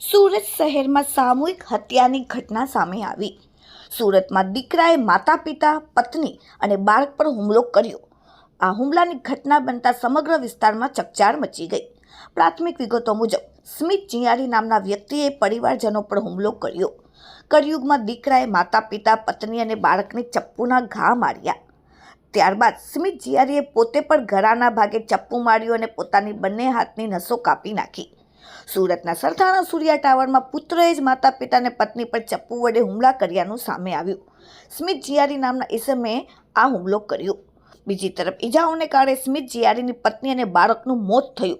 સુરત શહેરમાં સામૂહિક હત્યાની ઘટના સામે આવી. સુરતમાં દીકરાએ માતા પિતા પત્ની અને બાળક પર હુમલો કર્યો. આ હુમલાની ઘટના બનતા સમગ્ર વિસ્તારમાં ચકચાર મચી ગઈ. પ્રાથમિક વિગતો મુજબ, સ્મિત જિયારી નામના વ્યક્તિએ પરિવારજનો પર હુમલો કર્યો. કળિયુગમાં દીકરાએ માતા પિતા પત્ની અને બાળકને ચપ્પુના ઘા માર્યા. ત્યારબાદ સ્મિત જિયારીએ પોતે પણ ગળાના ભાગે ચપ્પુ માર્યું અને પોતાની બંને હાથની નસો કાપી નાખી. સુરતના સરથાણા સૂર્યા ટાવરમાં પુત્રએ જ માતા પિતાને પત્ની પર ચપ્પુ વડે હુમલા કર્યાનું સામે આવ્યું. સ્મિત જિયારી નામના ઈસમે આ હુમલો કર્યો. બીજી તરફ ઈજાઓને કારણે સ્મિત જિયારીની પત્ની અને બાળકનું મોત થયું.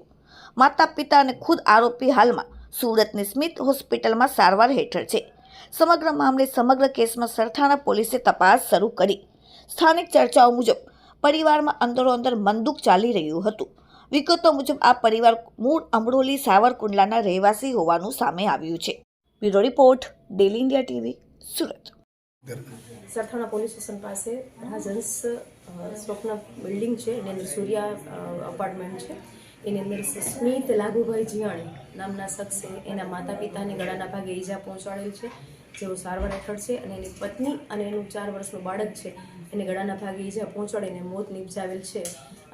માતા પિતા અને ખુદ આરોપી હાલમાં સુરતની સ્મિત હોસ્પિટલમાં સારવાર હેઠળ છે. સમગ્ર મામલે સમગ્ર કેસમાં સરથાણા પોલીસે તપાસ શરૂ કરી. સ્થાનિક ચર્ચાઓ મુજબ પરિવારમાં અંદરોઅંદર મંદુક ચાલી રહ્યું હતું. વિગતો મુજબ આ પરિવાર મૂળ અમરોલી સાવરકુંડલાના રહેવાસી હોવાનું સામે આવ્યું છે. Bureau report, daily India TV, Surat. Sarthana police station પાસે રાજહંસ સ્વપ્ન બિલ્ડિંગ છે. એની અંદર સૂર્યા અપાર્ટમેન્ટ છે. એની અંદર સ્મિત લાગુભાઈ જીયાણી નામના શખ્સે એના માતા પિતાને ગળાના ભાગે ઈજા પહોંચાડેલ છે. જેઓ સારવાર હેઠળ છે અને એની પત્ની અને એનું ચાર વર્ષનું બાળક છે. એને ગળાના ભાગે ઈજા પહોંચાડીને મોત નિપજાવેલ છે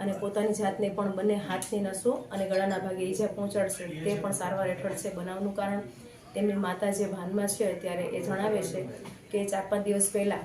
અને પોતાની જાતને પણ બંને હાથની નસો અને ગળાના ભાગે ઈજા પહોંચાડશે. તે પણ સારવાર હેઠળ છે બનાવનું કારણ. તેમની માતા જે ભાનમાં છે ત્યારે એ જણાવે છે કે ચાર પાંચ દિવસ પહેલાં